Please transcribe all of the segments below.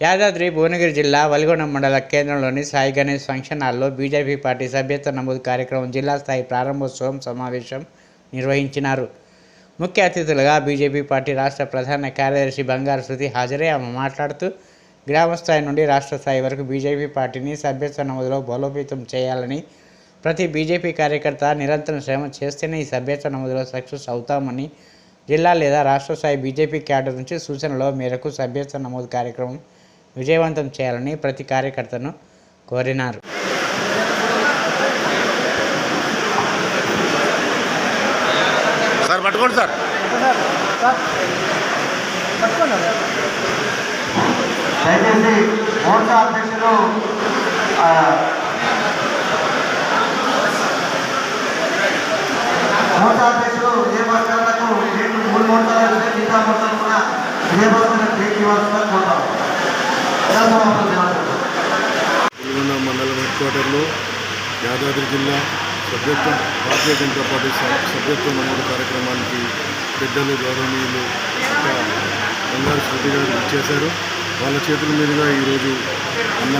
యాదాద్రి భువనగిరి జిల్లా వలిగొండ మండల కేంద్రంలోని సాయి గణేష్ ఫంక్షన్ హాల్లో బీజేపీ పార్టీ సభ్యత్వ నమోదు కార్యక్రమం జిల్లా స్థాయి ప్రారంభోత్సవం సమావేశం నిర్వహించినారు. ముఖ్య అతిథులుగా బీజేపీ పార్టీ రాష్ట్ర ప్రధాన కార్యదర్శి బంగారు శృతి హాజరై ఆమె మాట్లాడుతూ గ్రామ స్థాయి నుండి రాష్ట్ర స్థాయి వరకు బీజేపీ పార్టీని సభ్యత్వ నమోదులో బలోపేతం చేయాలని ప్రతి బీజేపీ కార్యకర్త నిరంతరం శ్రమ చేస్తేనే ఈ సభ్యత్వ నమోదులో సక్సెస్ అవుతామని జిల్లా లేదా రాష్ట్ర స్థాయి బీజేపీ క్యాడర్ నుంచి సూచనల మేరకు సభ్యత్వ నమోదు కార్యక్రమం విజయవంతం చేయాలని ప్రతి కార్యకర్తను కోరినారు. సార్ పట్టుకోండి సార్. దయచేసి మోర్చా అధ్యక్షులు హెడ్ యాదాద్రి జిల్లా సభ్యత్వం భారతీయ జనతా పార్టీ సభ్యత్వ నమోదు కార్యక్రమానికి పెద్దలు గౌరవనీయులు బంగారు శృతి గారు ఇచ్చేశారు వాళ్ళ చేతుల మీదుగా ఈరోజు అన్న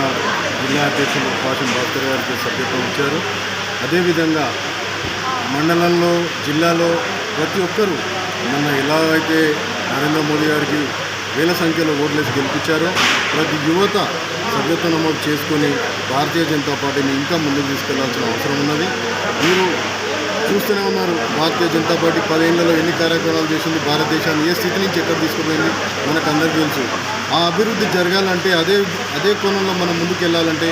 జిల్లా అధ్యక్షులు పాషం భాస్కర్ గారికి సభ్యత్వం ఇచ్చారు. అదేవిధంగా మండలంలో జిల్లాలో ప్రతి ఒక్కరూ మన ఎలా అయితే నరేంద్ర మోదీ గారికి వేల సంఖ్యలో ఓట్లేసి గెలిపించారు. ప్రతి యువత సభ్యత్వ నమోదు చేసుకొని భారతీయ జనతా పార్టీని ఇంకా ముందుకు తీసుకెళ్ళాల్సిన అవసరం ఉన్నది. మీరు చూస్తూనే ఉన్నారు భారతీయ జనతా పార్టీ పదేళ్ళలో ఎన్ని కార్యక్రమాలు చేసింది భారతదేశాన్ని ఏ స్థితి నుంచి ఎక్కడ తీసుకుపోయింది మనకు అందరికీ తెలుసు. ఆ అభివృద్ధి జరగాలంటే అదే అదే కోణంలో మనం ముందుకు వెళ్ళాలంటే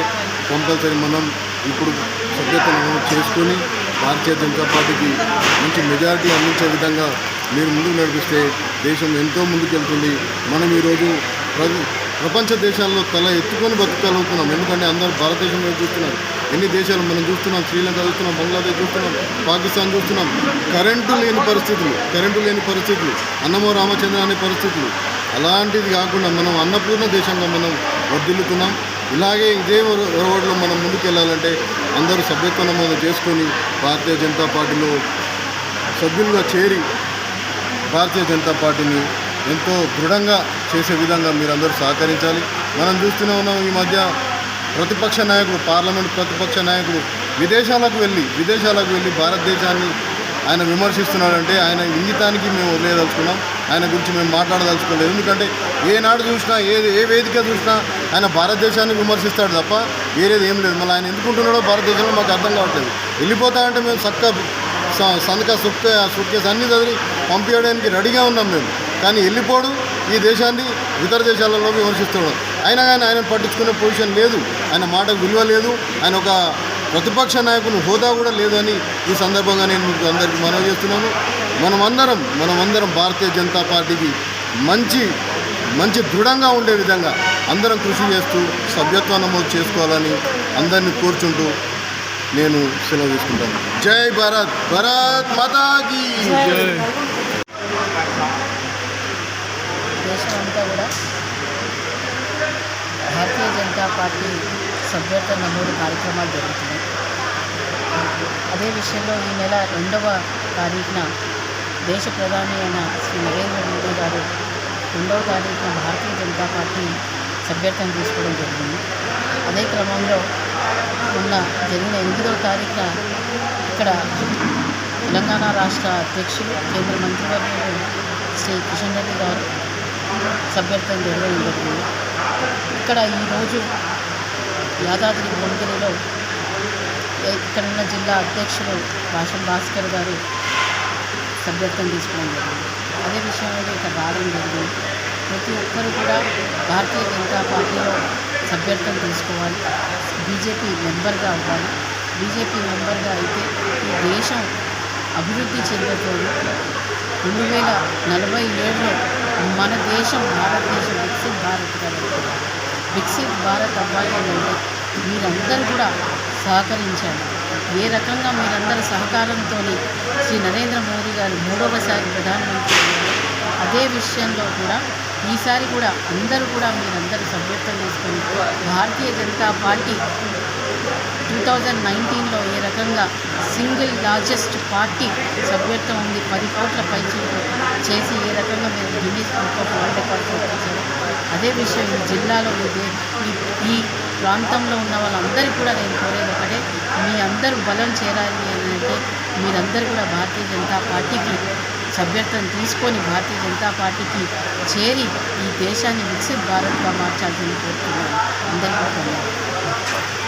కంపల్సరీ మనం ఇప్పుడు సభ్యత నమోదు చేసుకొని భారతీయ జనతా పార్టీకి మంచి మెజారిటీ అందించే విధంగా మీరు ముందుకు నడిపిస్తే దేశం ఎంతో ముందుకెళ్తుంది. మనం ఈరోజు ప్ర ప్రపంచ దేశాల్లో తల ఎత్తుకొని బతకగలుగుతున్నాం ఎందుకంటే అందరూ భారతదేశంలో చూస్తున్నారు. ఎన్ని దేశాలు మనం చూస్తున్నాం? శ్రీలంక చూస్తున్నాం బంగ్లాదేశ్ చూస్తున్నాం పాకిస్తాన్ చూస్తున్నాం. కరెంటు లేని పరిస్థితులు కరెంటు లేని పరిస్థితులు అన్నమో రామచంద్ర అనే పరిస్థితులు. అలాంటిది కాకుండా మనం అన్నపూర్ణ దేశంగా మనం వర్దిల్లుతున్నాం ఇలాగే ఇదే రోడ్లో మనం ముందుకెళ్ళాలంటే అందరూ సభ్యత్వ నమోదు చేసుకొని భారతీయ జనతా పార్టీలో సభ్యులుగా చేరి భారతీయ జనతా పార్టీని ఎంతో దృఢంగా చేసే విధంగా మీరందరూ సహకరించాలి. మనం చూస్తూనే ఉన్నాం ఈ మధ్య ప్రతిపక్ష నాయకుడు పార్లమెంట్ ప్రతిపక్ష నాయకుడు విదేశాలకు వెళ్ళి విదేశాలకు వెళ్ళి భారతదేశాన్ని ఆయన విమర్శిస్తున్నాడంటే ఆయన ఇంగితానికి మేము వదిలేదలుచుకున్నాం. ఆయన గురించి మేము మాట్లాడదలుచుకోలేదు. ఎందుకంటే ఏనాడు చూసినా ఏ ఏ వేదిక చూసినా ఆయన భారతదేశాన్ని విమర్శిస్తాడు తప్ప వేరేది ఏం లేదు. మళ్ళీ ఆయన ఎందుకుంటున్నాడో భారతదేశంలో మాకు అర్థం కావట్లేదు. వెళ్ళిపోతా అంటే మేము చక్క స- సుక్క సుక్కేసి అన్నీ చదివి పంపించడానికి రెడీగా ఉన్నాం మేము. కానీ వెళ్ళిపోడు. ఈ దేశాన్ని ఇతర దేశాలలో విమర్శిస్తున్నాడు అయినా కానీ ఆయన పట్టించుకునే పొజిషన్ లేదు. ఆయన మాటకు విలువ లేదు. ఆయన ఒక ప్రతిపక్ష నాయకుని హోదా కూడా లేదు అని ఈ సందర్భంగా నేను మీకు అందరికీ మనవి చేస్తున్నాను. మనమందరం మనమందరం భారతీయ జనతా పార్టీకి మంచి మంచి దృఢంగా ఉండే విధంగా అందరం కృషి చేస్తూ సభ్యత్వ నమోదు చేసుకోవాలని అందరినీ కోరుచుంటూ నేను సెలవు తీసుకుంటాను. జై భారత్. భారత్ మాతాకి జై దేశం అంతా కూడా భారతీయ జనతా పార్టీ సభ్యత్వ నమోదు కార్యక్రమాలు జరుగుతున్నాయి. అదే విషయంలో ఈ నెల రెండవ తారీఖున దేశ ప్రధాని అయిన శ్రీ నరేంద్ర మోదీ గారు రెండవ తారీఖున భారతీయ జనతా పార్టీ సభ్యత్వం తీసుకోవడం జరిగింది. అదే క్రమంలో మొన్న జరిగిన ఎనిమిదవ తారీఖున ఇక్కడ తెలంగాణ రాష్ట్ర అధ్యక్షులు కేంద్ర మంత్రివర్యులు శ్రీ కిషన్ రెడ్డి గారు సభ్యత్వం జరగడం జరిగింది. ఇక్కడ ఈరోజు యాదాద్రి భువనగిరిలో ఇక్కడ ఉన్న జిల్లా అధ్యక్షుడు భాషం భాస్కర్ గారు సభ్యత్వం తీసుకోవడం జరిగింది. అదే విషయంలో ఇక్కడ రావడం జరిగింది. ప్రతి ఒక్కరు కూడా భారతీయ జనతా పార్టీలో సభ్యత్వం తీసుకోవాలి. బీజేపీ మెంబర్గా అవ్వాలి బీజేపీ మెంబర్గా అయితే ఈ దేశం అభివృద్ధి చెందుతుంది. రెండు వేల నలభై ఏడులో మన దేశం భారతదేశం వికసిత్ భారత్గా వెళ్తుంది. వికసిత్ భారత్ అవ్వాలి మీరందరూ కూడా సహకరించండి ఏ రకంగా మీరందరి సహకారంతో శ్రీ నరేంద్ర మోదీ గారు మూడవసారి ప్రధానమంత్రి అదే విషయంలో కూడా ఈసారి కూడా అందరూ కూడా మీరందరూ సభ్యత్వం తీసుకొని భారతీయ జనతా పార్టీ థౌజండ్ నైన్టీన్లో ఏ రకంగా సింగిల్ లార్జెస్ట్ పార్టీ సభ్యత్వం ఉంది. పది కోట్ల పైచీలు చేసి ఏ రకంగా మీరు Guinness book of world records వచ్చారో అదే విషయం ఈ జిల్లాలో ఈ ఈ ప్రాంతంలో ఉన్న వాళ్ళందరికీ కూడా నేను కోరేది ఒకటే మీ అందరూ బలం చేరాలి అని అంటే మీరందరూ కూడా భారతీయ జనతా పార్టీకి సభ్యత్వం తీసుకొని భారతీయ జనతా పార్టీకి చేరి ఈ దేశాన్ని వికసిత్ భారత్గా మార్చాల్సింది కోరుతున్నాను. అందరికీ ధన్యవాదాలు.